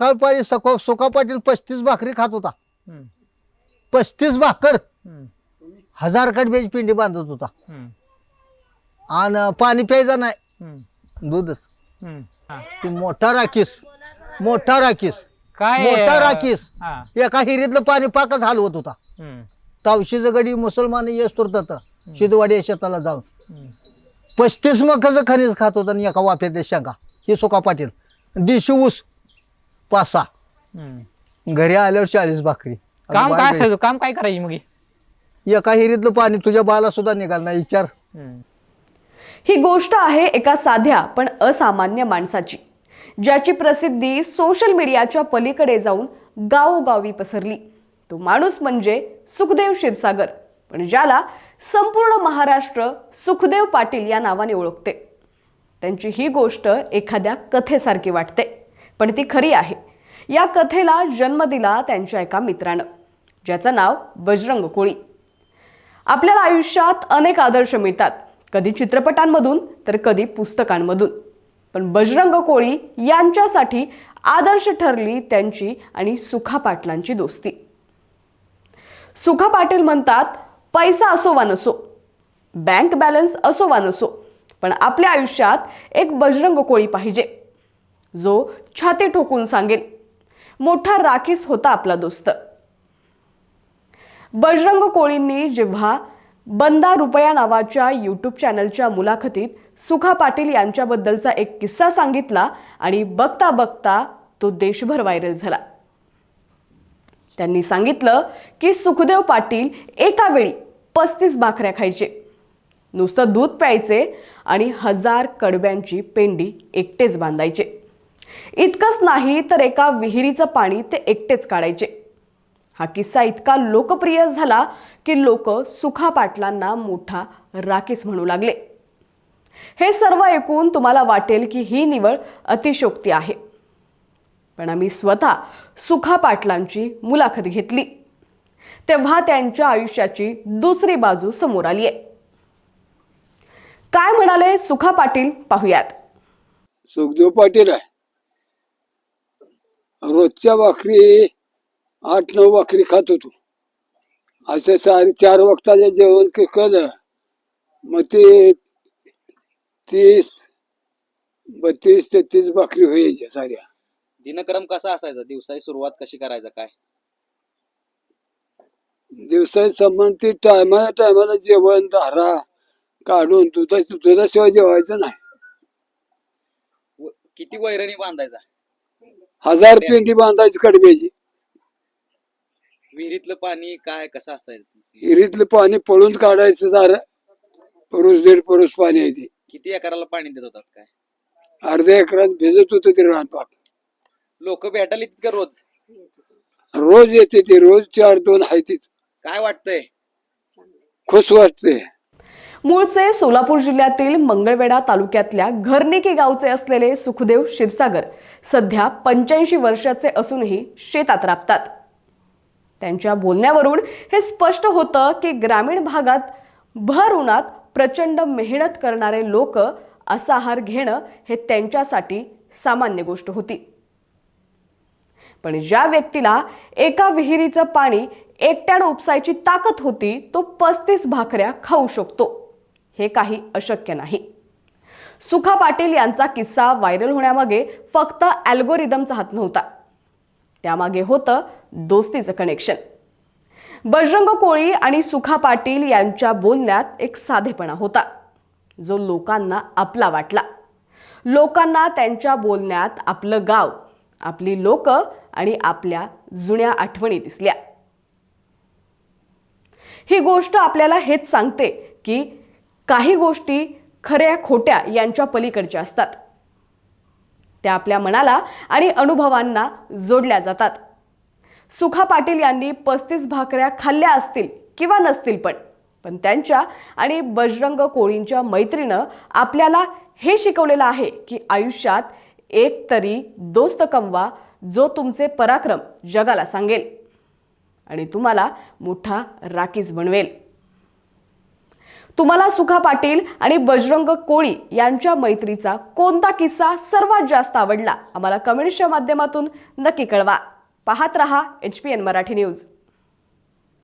काय पाहिजे सको सुका पाटील पस्तीस भाकरी खात होता. पस्तीस भाकर. हजार कडब्याची पिंडी बांधत होता. आणि पाणी प्यायचं नाही. दूधच. ती मोठा राखीस. मोठा राखीस. काय? मोठा राखीस. एका हिरीतलं पाणी पाकच हलवत होता. तावशीचं गडी मुसलमान येस तुरतात शिदवाडी या शेताला जाऊन. पस्तीस मकाचं खनिज खात होता आणि एका वाफ्यातल्या शेंगा. ही सुका पाटील. देशी ऊस. पाच सहा हम्म. घरी आल्यावर चाळीस भाकरी. काम काय असायचं? काम काय करायची मग ही? एका हिरीतलं पाणी तुझ्या बाला सुद्धा निघाल नाही विचार. हम्म, ही गोष्ट आहे एका साध्या पण असामान्य माणसाची ज्याची प्रसिद्धी सोशल मीडियाच्या पलीकडे जाऊन गावोगावी पसरली. तो माणूस म्हणजे सुखदेव क्षीरसागर पण ज्याला संपूर्ण महाराष्ट्र सुखदेव पाटील या नावाने ओळखते. त्यांची ही गोष्ट एखाद्या कथेसारखी वाटते. पण ती खरी आहे. या कथेला जन्म दिला त्यांच्या एका मित्रानं ज्याचं नाव बजरंग कोळी. आपल्याला आयुष्यात अनेक आदर्श मिळतात. कधी चित्रपटांमधून तर कधी पुस्तकांमधून. पण बजरंग कोळी यांच्यासाठी आदर्श ठरली त्यांची आणि सुखा पाटलांची दोस्ती. सुखा पाटील म्हणतात पैसा असो वा नसो बँक बॅलन्स असो वा नसो पण आपल्या आयुष्यात एक बजरंग कोळी पाहिजे. जो छाती ठोकून सांगेल मोठा राखीस होता आपला दोस्त. बजरंग कोळींनी जेव्हा बंदा रुपया नावाच्या यूट्यूब चॅनलच्या मुलाखतीत सुखा पाटील यांच्याबद्दलचा एक किस्सा सांगितला आणि बघता बघता तो देशभर व्हायरल झाला. त्यांनी सांगितलं की सुखदेव पाटील एका वेळी पस्तीस भाकऱ्या खायचे. नुसतं दूध प्यायचे आणि हजार कडब्यांची पेंडी एकटेच बांधायचे. इतकंच नाही तर एका विहिरीचं पाणी ते एकटेच काढायचे. हा किस्सा इतका लोकप्रिय झाला की लोक सुखा पाटलांना मोठा राकेस म्हणू लागले. हे सर्व ऐकून तुम्हाला वाटेल की ही निवड अतिशोक्ती आहे. पण आम्ही स्वतः सुखा पाटलांची मुलाखत घेतली. तेव्हा त्यांच्या आयुष्याची दुसरी बाजू समोर आली आहे. काय म्हणाले सुखा पाटील पाहूयात. सुखदेव पाटील आहे. रोजच्या भाकरी आठ नऊ भाकरी खात होतो. असे सारे चार वक्ताचे जेवण केलं. मग ते तीस बत्तीस तेहतीस भाकरी व्हायच्या साऱ्या. दिनक्रम कसा असायचा? दिवसाची सुरुवात कशी करायचं? काय? दिवसाची संबंधित टायमाला टायमाला जेवण धारा काढून दुधा दुधाशिवाय जेवायचं नाही. किती वैरणी बांधायचा? हजार पेंडी बांधायची कडब्याची. विहिरीतलं पाणी काय कसं असायचं तुमची? हिरीतलं पाणी पळून काढायचं सारं पुरुष दीड पुरुष पाणी आहे ते. किती एकराला पाणी देत होतात काय? अर्ध्या एकरात भिजत होतं ते रानपाक. लोक भेटायला तितकं रोज? रोज येते ते रोज चार दोन आहे तीच. काय वाटतंय? खुश वाटते मूळचे सोलापूर जिल्ह्यातील मंगळवेढा तालुक्यातल्या घरनिकी गावचे असलेले सुखदेव क्षीरसागर सध्या पंच्याऐंशी वर्षाचे असूनही शेतात राबतात. त्यांच्या बोलण्यावरून हे स्पष्ट होतं की ग्रामीण भागात भर उन्हात प्रचंड मेहनत करणारे लोक असा आहार घेणं हे त्यांच्यासाठी सामान्य गोष्ट होती. पण ज्या व्यक्तीला एका विहिरीचं पाणी एकट्यानं उपसायची ताकद होती तो पस्तीस भाकऱ्या खाऊ शकतो. हे काही अशक्य नाही. सुखा पाटील यांचा किस्सा व्हायरल होण्यामागे फक्त अल्गोरिदमचा हात नव्हता. त्यामागे होतं दोस्तीचं कनेक्शन बजरंग कोळी आणि सुखा पाटील यांच्या बोलण्यात एक साधेपणा होता. जो लोकांना आपला वाटला. लोकांना त्यांच्या बोलण्यात आपलं गाव आपली लोक आणि आपल्या जुन्या आठवणी दिसल्या. ही गोष्ट आपल्याला हेच सांगते की काही गोष्टी खऱ्या खोट्या यांच्या पलीकडच्या असतात. त्या आपल्या मनाला आणि अनुभवांना जोडल्या जातात. सुखा पाटील यांनी पस्तीस भाकऱ्या खाल्ल्या असतील किंवा नसतील पण पण त्यांच्या आणि बजरंग कोळींच्या मैत्रीनं आपल्याला हे शिकवलेलं आहे की आयुष्यात एक तरी दोस्त कमवा जो तुमचे पराक्रम जगाला सांगेल. आणि तुम्हाला मोठा राखीस बनवेल. तुम्हाला सुखा पाटील आणि बजरंग कोळी यांच्या मैत्रीचा कोणता किस्सा सर्वात जास्त आवडला? आम्हाला कमेंट्सच्या माध्यमातून नक्की कळवा. पाहत रहा H P N Marathi news